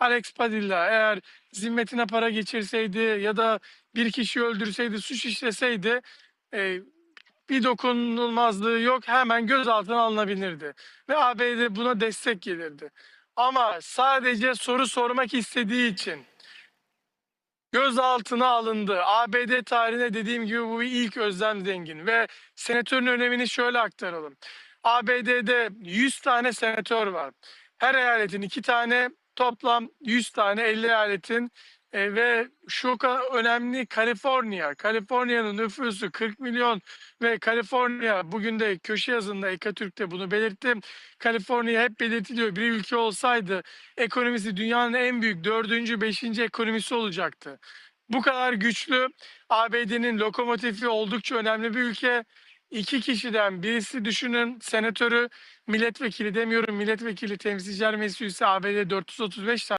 Alex Padilla eğer zimmetine para geçirseydi ya da bir kişi öldürseydi, suç işleseydi e, bir dokunulmazlığı yok hemen gözaltına alınabilirdi. Ve ABD buna destek gelirdi. Ama sadece soru sormak istediği için gözaltına alındı. ABD tarihine dediğim gibi bu ilk özlem zengin ve senatörün önemini şöyle aktaralım. ABD'de 100 tane senatör var. Her eyaletin iki tane toplam 100 tane 50 eyaletin e, ve şu önemli Kaliforniya. Kaliforniya'nın nüfusu 40 milyon ve Kaliforniya bugün de köşe yazında Ekatürk'te bunu belirttim. Kaliforniya hep belirtiliyor. Bir ülke olsaydı ekonomisi dünyanın en büyük dördüncü, beşinci ekonomisi olacaktı. Bu kadar güçlü ABD'nin lokomotifi oldukça önemli bir ülke. İki kişiden birisi düşünün senatörü milletvekili demiyorum milletvekili temsilciler meclisi ABD 435 tane